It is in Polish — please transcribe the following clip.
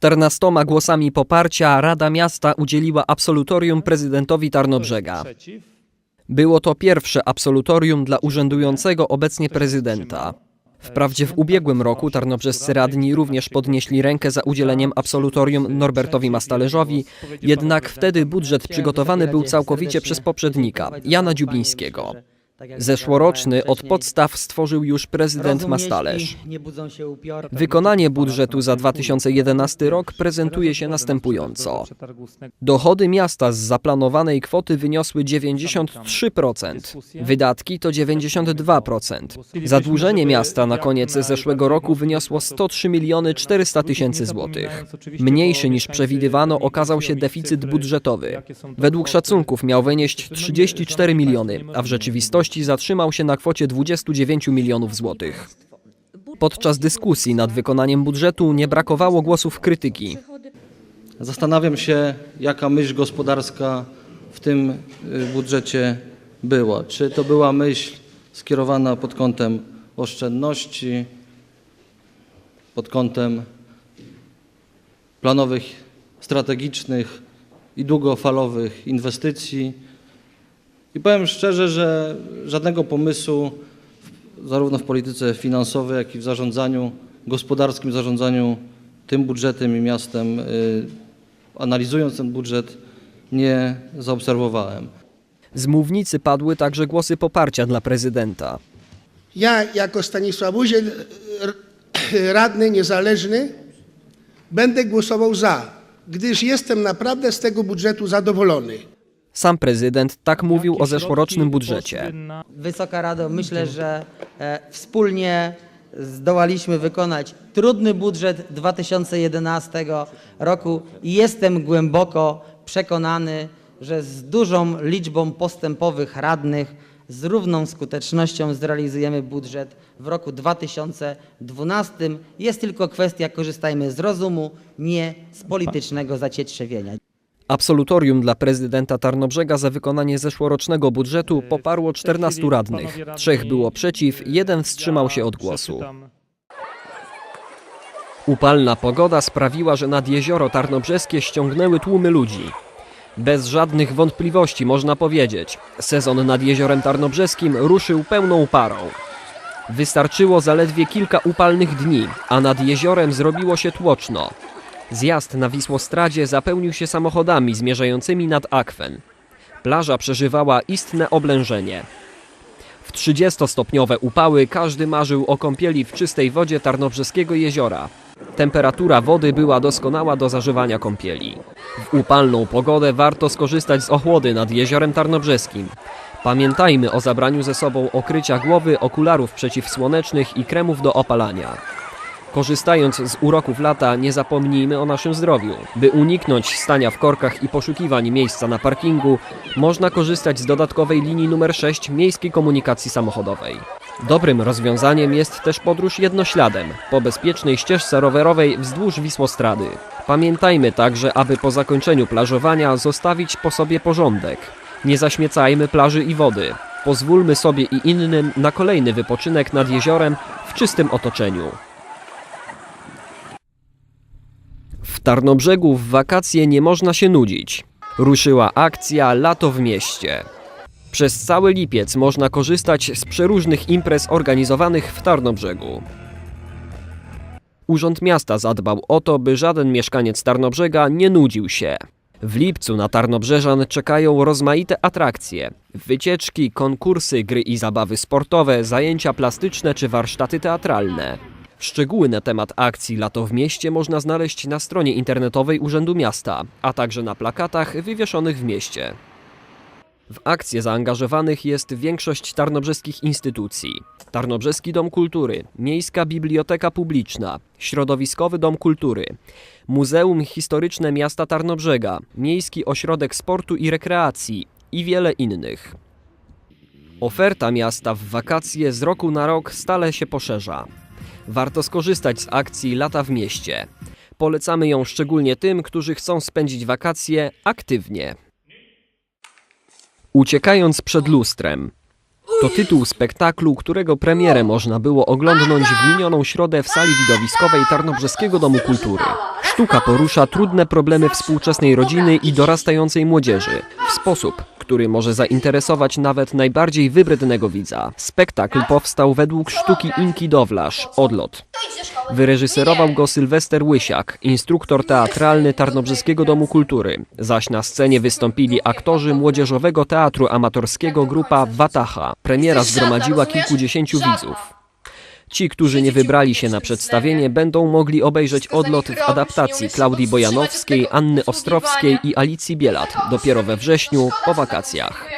Czternastoma głosami poparcia Rada Miasta udzieliła absolutorium prezydentowi Tarnobrzega. Było to pierwsze absolutorium dla urzędującego obecnie prezydenta. Wprawdzie w ubiegłym roku tarnobrzescy radni również podnieśli rękę za udzieleniem absolutorium Norbertowi Mastalerzowi, jednak wtedy budżet przygotowany był całkowicie przez poprzednika, Jana Dziubińskiego. Zeszłoroczny od podstaw stworzył już prezydent Mastalerz. Wykonanie budżetu za 2011 rok prezentuje się następująco. Dochody miasta z zaplanowanej kwoty wyniosły 93%, wydatki to 92%. Zadłużenie miasta na koniec zeszłego roku wyniosło 103 miliony 400 tysięcy złotych. Mniejszy niż przewidywano okazał się deficyt budżetowy. Według szacunków miał wynieść 34 miliony, a w rzeczywistości zatrzymał się na kwocie 29 milionów złotych. Podczas dyskusji nad wykonaniem budżetu nie brakowało głosów krytyki. Zastanawiam się, jaka myśl gospodarska w tym y, budżecie była. Czy to była myśl skierowana pod kątem oszczędności, pod kątem planowych, strategicznych i długofalowych inwestycji. I powiem szczerze, że żadnego pomysłu zarówno w polityce finansowej, jak i w zarządzaniu gospodarskim, zarządzaniu tym budżetem i miastem, y, analizując ten budżet, nie zaobserwowałem. Z mównicy padły także głosy poparcia dla prezydenta. Ja jako Stanisław Uziel, radny niezależny, będę głosował za, gdyż jestem naprawdę z tego budżetu zadowolony. Sam prezydent tak mówił o zeszłorocznym budżecie. Wysoka Rado, myślę, że e, wspólnie zdołaliśmy wykonać trudny budżet 2011 roku i jestem głęboko przekonany, że z dużą liczbą postępowych radnych z równą skutecznością zrealizujemy budżet w roku 2012. Jest tylko kwestia, korzystajmy z rozumu, nie z politycznego zacietrzewienia. Absolutorium dla prezydenta Tarnobrzega za wykonanie zeszłorocznego budżetu poparło 14 radnych. Trzech było przeciw, jeden wstrzymał się od głosu. Upalna pogoda sprawiła, że nad jezioro tarnobrzeskie ściągnęły tłumy ludzi. Bez żadnych wątpliwości można powiedzieć, sezon nad jeziorem tarnobrzeskim ruszył pełną parą. Wystarczyło zaledwie kilka upalnych dni, a nad jeziorem zrobiło się tłoczno. Zjazd na Wisłostradzie zapełnił się samochodami zmierzającymi nad akwen. Plaża przeżywała istne oblężenie. W 30-stopniowe upały każdy marzył o kąpieli w czystej wodzie Tarnobrzeskiego jeziora. Temperatura wody była doskonała do zażywania kąpieli. W upalną pogodę warto skorzystać z ochłody nad jeziorem Tarnobrzeskim. Pamiętajmy o zabraniu ze sobą okrycia głowy, okularów przeciwsłonecznych i kremów do opalania. Korzystając z uroków lata, nie zapomnijmy o naszym zdrowiu. By uniknąć stania w korkach i poszukiwań miejsca na parkingu, można korzystać z dodatkowej linii numer 6 miejskiej komunikacji samochodowej. Dobrym rozwiązaniem jest też podróż jednośladem po bezpiecznej ścieżce rowerowej wzdłuż Wisłostrady. Pamiętajmy także, aby po zakończeniu plażowania zostawić po sobie porządek. Nie zaśmiecajmy plaży i wody. Pozwólmy sobie i innym na kolejny wypoczynek nad jeziorem w czystym otoczeniu. W Tarnobrzegu w wakacje nie można się nudzić. Ruszyła akcja Lato w mieście. Przez cały lipiec można korzystać z przeróżnych imprez organizowanych w Tarnobrzegu. Urząd Miasta zadbał o to, by żaden mieszkaniec Tarnobrzega nie nudził się. W lipcu na Tarnobrzeżan czekają rozmaite atrakcje. Wycieczki, konkursy, gry i zabawy sportowe, zajęcia plastyczne czy warsztaty teatralne. Szczegóły na temat akcji Lato w mieście można znaleźć na stronie internetowej Urzędu Miasta, a także na plakatach wywieszonych w mieście. W akcję zaangażowanych jest większość tarnobrzeskich instytucji. Tarnobrzeski Dom Kultury, Miejska Biblioteka Publiczna, Środowiskowy Dom Kultury, Muzeum Historyczne Miasta Tarnobrzega, Miejski Ośrodek Sportu i Rekreacji i wiele innych. Oferta miasta w wakacje z roku na rok stale się poszerza. Warto skorzystać z akcji Lata w mieście. Polecamy ją szczególnie tym, którzy chcą spędzić wakacje aktywnie. Uciekając przed lustrem. To tytuł spektaklu, którego premierę można było oglądnąć w minioną środę w sali widowiskowej Tarnobrzeskiego Domu Kultury. Sztuka porusza trudne problemy współczesnej rodziny i dorastającej młodzieży w sposób, który może zainteresować nawet najbardziej wybrednego widza. Spektakl powstał według sztuki Inki Dowlasz Odlot. Wyreżyserował go Sylwester Łysiak, instruktor teatralny Tarnobrzeskiego Domu Kultury, zaś na scenie wystąpili aktorzy Młodzieżowego Teatru Amatorskiego grupa Wataha. Premiera zgromadziła kilkudziesięciu widzów. Ci, którzy nie wybrali się na przedstawienie, będą mogli obejrzeć odlot w adaptacji Klaudii Bojanowskiej, Anny Ostrowskiej i Alicji Bielat. Dopiero we wrześniu po wakacjach.